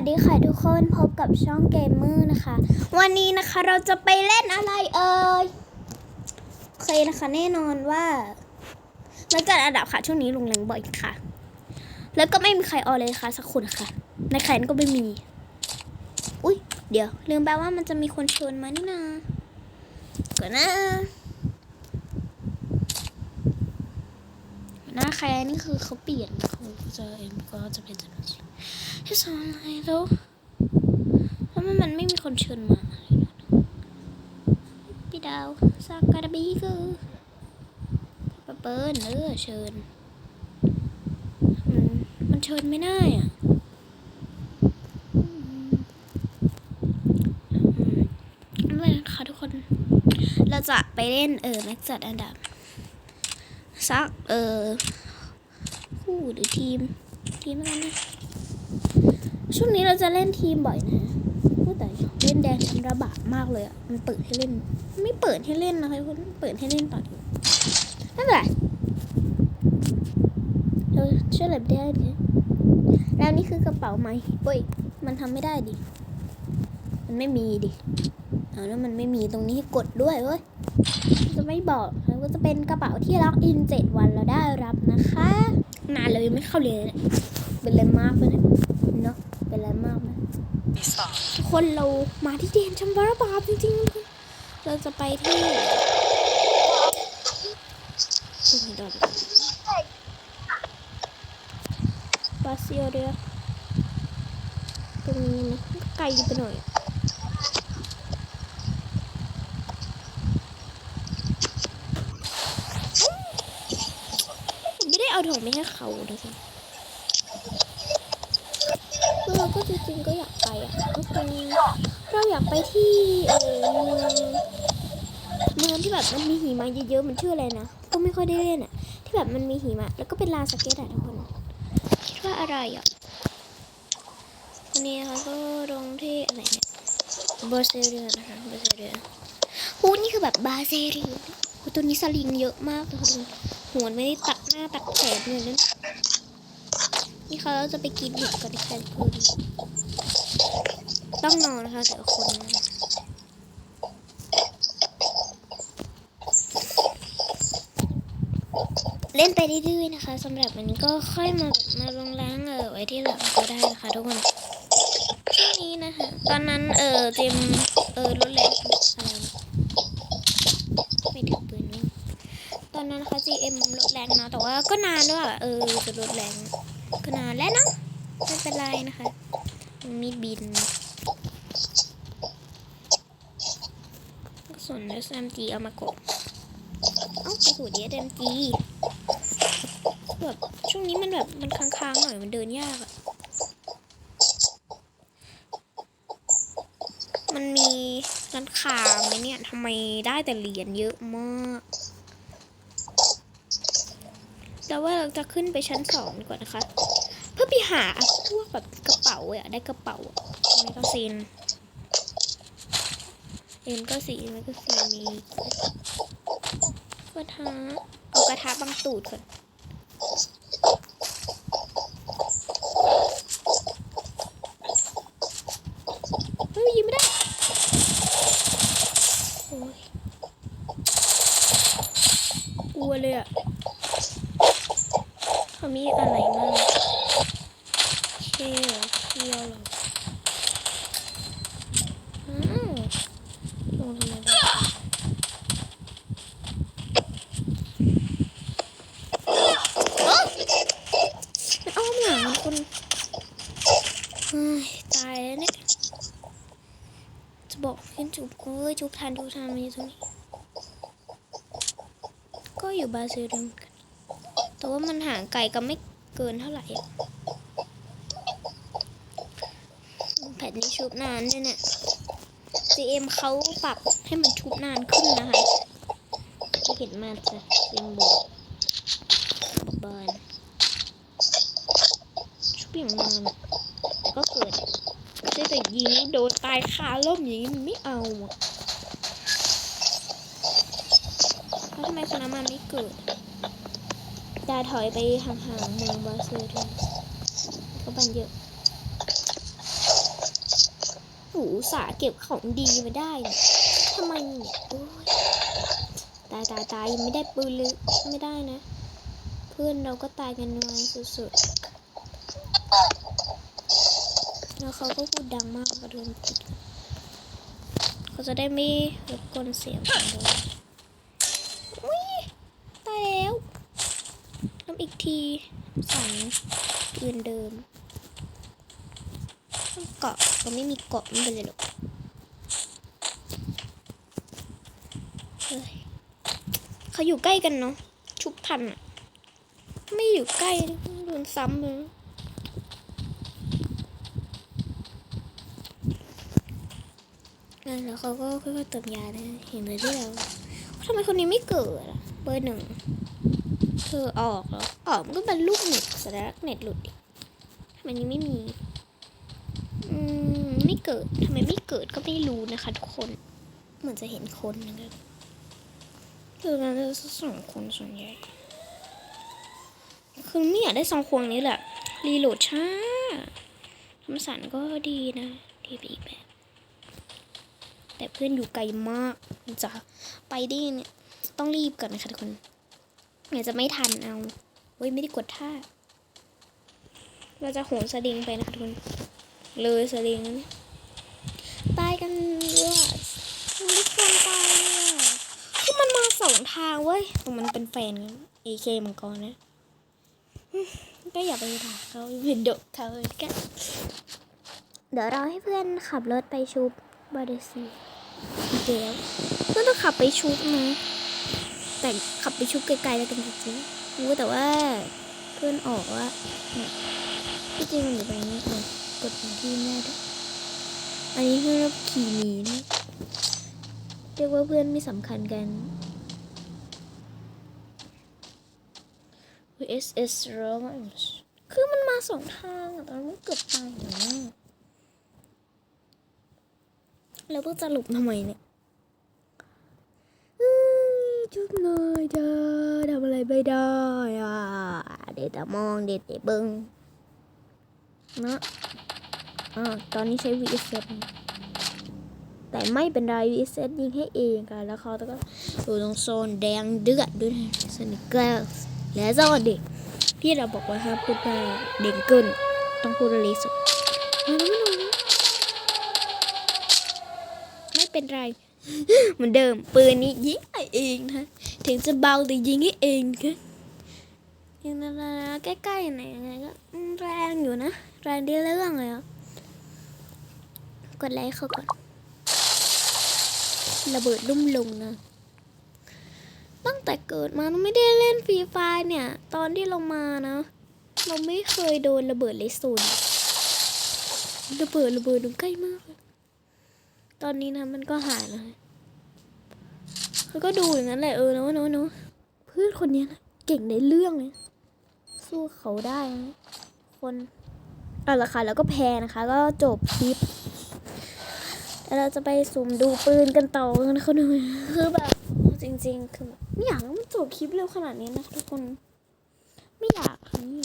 วัสดีค่ะทุกคนพบกับช่องเกมเมอร์นะคะ วันนี้นะคะเราจะไปเล่นอะไรเอ่ยเคยนะคะแน่นอนว่าแล้วจัดอันดับค่ะช่วงนี้ลงแรงบ่อยค่ะ แล้วก็ไม่มีใครออเลยค่ะสักคนค่ะ ในแคนก็ไม่มี อุ้ยเดี๋ยว ลืมไปว่ามันจะมีคนชวนมานี่นาก่อนนะหน้าแคนนี่คือเขาเปลี่ยนเขาจะเอ็มก็จะเป็นจะ ที่สอนอะไรแล้วแล้วมันมันไม่มีคนเชิญมาพี่ดาวซากาดบีคือปะเปิ้ลเออเชิญมันมันเชิญไม่ได้อะไม่นไค่ะทุกคน เราจะไปเล่นเออแม็กจัดอันดับสักเออคู่หรือทีม ทีมอะไรนะ ช่วงนี้เราจะเล่นทีมบ่อยนะพูดแต่เล่นแดงชันระบาดมากเลยอะ มันเปิดให้เล่น ไม่เปิดให้เล่นนะคะทุกคนเปิดให้เล่นต่อดีไม่เป็นไรเราเชื่อแบบได้เลยแล้วนี่คือกระเป๋าไหมเฮ้ย มันทำไม่ได้ดิ มันไม่มีดิเอาแล้วมันไม่มีตรงนี้ให้กดด้วยเว้ย จะไม่บอกแล้วก็จะเป็นกระเป๋าที่ล็อกอินเจ็ดวันเราได้รับนะคะ นานเลยไม่เข้าเรียนเลยเป็นอะไรมากเลยเนาะ เป็นอะไรมากไหมทุกคนเรามาที่เดนชัมบาราบาบจริงๆทุกคนเราจะไปที่ตรงนี้ดอนบาซิโอเดียตรงนี้นะไกลไปหน่อยผมไม่ได้เอาถุงไม่ให้เขานะคะ คือเราก็จริงๆก็อยากไปอะก็คือเราอยากไปที่เออเมืองเมืองที่แบบมันมีหิมะเยอะๆมันชื่ออะไรนะก็ไม่ค่อยได้เล่นอะ ที่แบบมันมีหิมะแล้วก็เป็นลานสเก็ตอะทุกคนคิดว่าอะไรอะวันนี้นะคะก็ลงที่อะไรเนี่ยบาเซเรียนะคะบาเซเรียหูนี่คือแบบบาเซเรียโหตัวนี้สลิงเยอะมากเลยค่ะทุกคนหัวไม่ได้ตัดหน้าตัดแขนเลยนะ นี่เขาจะไปกินเห็ดกันในแคนคืนต้องนอนนะคะแต่คนนะเล่นไปเรื่อยๆนะคะสำหรับวันนี้ก็ค่อยมามาลงล้างเออไว้ที่หลังก็ได้นะคะทุกคนช่วงนี้นะคะ ตอนนั้นเออเตรียมเออรถแรงอะไรไม่ถึงปืนตอนนั้นนะคะ GM ลดแรงนะแต่ว่าก็นานด้วยอะเออจะลดแรง ก็นานแล้วเนาะไม่เป็นไรนะคะ มีดบินส่วน SMG เอามากดเอ้าไปสูดี SMG แบบช่วงนี้มันแบบมันค้างๆหน่อยมันเดินยากอะมันมีร้านค้าไหมเนี่ยทำไมได้แต่เหรียญเยอะมาก แต่ว่าเราจะขึ้นไปชั้นสองดีกว่านะคะ เพื่อไปหาพวกแบบกระเป๋าอะได้กระเป๋าอะแมกกาซีนเอ็มก็สีแมกกาซีนมีกระทะเอากระทะบังตูดก่อนเฮ้ยยิงไม่ได้โอ้ยกลัวเลยอะ เขามีอะไรบ้างเชี่ยวเชี่ยวหรออ้าวลงมได้โอ๊ยมันอ้อมหลังมันคนตายแล้วเนี่ย จะบอกขึ้นจุบเอ้ยจุบทันจุบทันมันอยู่ตรงนี้ ก็อยู่บาซิลเหมือนกัน ว่ามันห่างไกลกันไม่เกินเท่าไหร่แผ่นนี้ชุบนานด้วยเนี่ย GM เขาปรับให้มันชุบนานขึ้นนะคะจะเห็นมาจะเต็มบกบานชุบอย่างนานแต่ก็เกิดไม่ใช่แต่ยิงโดนตายคาล่มอย่างนี้มันไม่เอาอะแล้วทำไมคณะมันไม่เกิด จะถอยไปห่างๆเมืองบราซิลด้วยก็บันเยอะหูสาเก็บของดีมาได้เนี่ยทำไมเนี่ยโอ้ยตายตายตายยังไม่ได้ปืนเลยไม่ได้นะ เพื่อนเราก็ตายกันนัวสุดๆแล้วเขาก็พูดดังมากกระโดนผิดเขาจะได้ไม่รบกวนเสียงของเราอุ้ยตายแล้วน้ำอีก ที่สองปืนเดิมเกาะก็ไม่มีเกาะไม่เป็นไรหรอกเฮ้ยเขาอยู่ใกล้กันเนาะชุบทันอะไม่อยู่ใกล้โดนซ้ำเลยนั่นแล้วเขาก็ค่อยๆเติมยานะเห็นเลยที่เราทำไมคนนี้ไม่เกิดอะเบอร์หนึ่ง เธอออกแล้วออกมันก็เป็นลูกเน็ตแสดงเน็ตหลุดทำไมนี้ไม่มี อืม ไม่เกิดทำไมไม่เกิดก็ไม่รู้นะคะทุกคน เหมือนจะเห็นคนนะครับคือมันจะสองคนส่วนใหญ่ คือไม่อยากได้สองควงนี้แหละ รีโหลดช้าทำสั่นก็ดีนะ ดีไปอีกแบบ แต่เพื่อนอยู่ไกลมากจะไปได้เนี่ย ต้องรีบก่อนนะคะทุกคน เดี๋ยวจะไม่ทันเอาเว้ยไม่ได้กดท่า เราจะโหนสลิงไปนะคะทุกคน เลยสลิงนั้นตายกันเยอะทุกคนตายเลยคือมันมาสองทางเว้ยตรงมันเป็นแฟนกันเอเคมังกรนะ ก็อย่าไปด่าเขาอย่าดกเขาแกันเดี๋ยวเราให้เพื่อนขับรถไปชุบบาร์เดซีเดี๋ยวเพื่อนต้องขับไปชุบนะ แต่ขับไปชุบไกลๆแล้วกันจริงๆรู้แต่ว่าเพื่อนออกว่าเนี่ยที่จริงมันอยู่ไปนี้เออกดที่แม่ด้วยอันนี้คือเราขี่หนีนะเรียกว่าเพื่อนไม่สำคัญกัน VSS r o m a n c คือมันมาสองทางอะตอนนั้เกือบตายอยู่นะแล้วเพิ่งจะหลบทำไมเนี่ย จุบหน่อยจ้าทำอะไรไม่ได้อะเด็ดแต่มองเด็ดแต่เบิ้งนะอ่าตอนนี้ใช้ VSS แต่ไม่เป็นไร VSS ยิงให้เองค่ะแล้วเขาก็อยู่ตรงโซนแดงเดือดด้วยนะสนิเกอร์และสวัสดีที่เราบอกว่าห้ามพูดว่าเด่นเกินต้องพูดเร็วสุดไม่เป็นไร เหมือนเดิมปืนนี้ยิงให้เองนะถึงจะเบาแต่ยิงให้เองค่ะยังนะใกล้ๆไหนยังไงก็แรงอยู่นะแรงได้เรื่องเลยอะกดไลค์เขาก่อนระเบิดลุ่มลงนะตั้งแต่เกิดมาไม่ได้เล่นฟรีไฟเนี่ย ตอนที่เรามานะ เราไม่เคยโดนระเบิดเลยศูนระเบิดระเบิดดูใกล้มากเลย ตอนนี้นะมันก็หายแล้วเขาก็ดูอย่างนั้นแหละเออเนาะเนาะเนาะเพื่อนคนนี้นะเก่งในเรื่องเลยสู้เขาได้นะคนเอาละค่ะแล้วก็แพ้นะคะ ก็จบคลิปแล้วเราจะไปสุ่มดูปืนกันต่อกันเขาหน่อยคือแบบจริง ๆ คือไม่อยากมันจบคลิปเร็วขนาดนี้นะทุกคน ไม่อยากค่ะไม่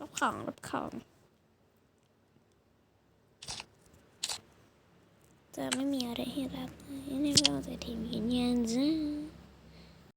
รับของรับของ จะไม่มีอะไ